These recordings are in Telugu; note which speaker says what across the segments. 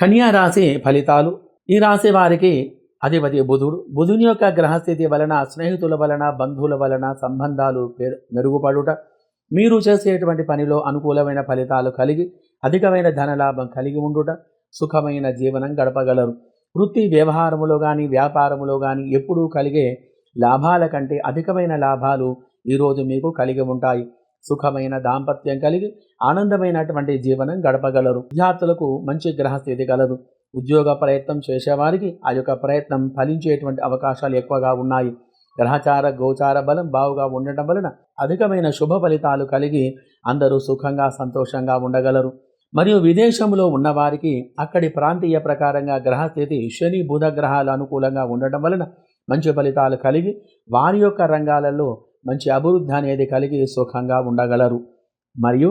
Speaker 1: కన్యా రాశి ఫలితాలు. ఈ రాశి వారికి అధిపతి బుధుడు. బుధుని యొక్క గ్రహస్థితి వలన స్నేహితుల వలన బంధువుల వలన సంబంధాలు మెరుగుపడుట మీరు చేసేటువంటి పనిలో అనుకూలమైన ఫలితాలు కలిగి అధికమైన ధనలాభం కలిగి ఉండుట సుఖమైన జీవనం గడపగలరు. వృత్తి వ్యవహారములో కానీ వ్యాపారములో కానీ ఎప్పుడూ కలిగే లాభాల కంటే అధికమైన లాభాలు ఈరోజు మీకు కలిగి ఉంటాయి. సుఖమైన దాంపత్యం కలిగి ఆనందమైనటువంటి జీవనం గడపగలరు. విద్యార్థులకు మంచి గ్రహస్థితి కలదు. ఉద్యోగ ప్రయత్నం చేసేవారికి ఆ యొక్క ప్రయత్నం ఫలించేటువంటి అవకాశాలు ఎక్కువగా ఉన్నాయి. గ్రహచార గోచార బలం బావుగా ఉండటం వలన అధికమైన శుభ ఫలితాలు కలిగి అందరూ సుఖంగా సంతోషంగా ఉండగలరు. మరియు విదేశంలో ఉన్నవారికి అక్కడి ప్రాంతీయ ప్రకారంగా గ్రహస్థితి శని బుధ గ్రహాలు అనుకూలంగా ఉండటం వలన మంచి ఫలితాలు కలిగి వారి యొక్క రంగాలలో మంచి అభివృద్ధి అనేది కలిగి సుఖంగా ఉండగలరు. మరియు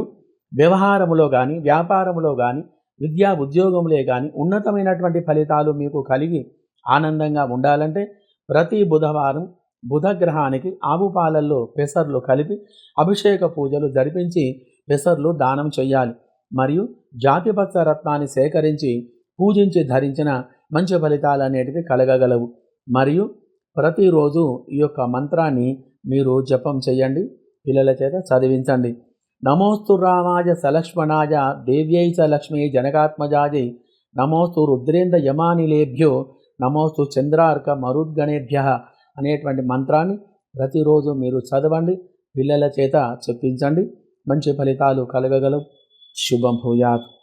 Speaker 1: వ్యవహారములో కానీ వ్యాపారములో కానీ విద్యా ఉద్యోగములే కానీ ఉన్నతమైనటువంటి ఫలితాలు మీకు కలిగి ఆనందంగా ఉండాలంటే ప్రతి బుధవారం బుధ గ్రహానికి ఆవు పాలల్లో పెసర్లు కలిపి అభిషేక పూజలు జరిపించి పెసర్లు దానం చేయాలి మరియు జాతిపత్ర రత్నాన్ని సేకరించి పూజించి ధరించిన మంచి ఫలితాలు అనేటివి కలగగలవు. మరియు ప్రతిరోజు ఈ యొక్క మంత్రాన్ని మీరు జపం చేయండి పిల్లల చేత చదివించండి. నమోస్తు రామాయ సలక్ష్మణాయ దేవ్యై చ లక్ష్మీ జనకాత్మజాయై. నమోస్తు రుద్రేంద్ర యమానిలేభ్యో నమోస్తు చంద్రార్క మరుద్గణేభ్య అనేటువంటి మంత్రాన్ని ప్రతిరోజు మీరు చదవండి పిల్లల చేత చెప్పించండి. మంచి ఫలితాలు కలగగలవు. శుభం భూయాత్.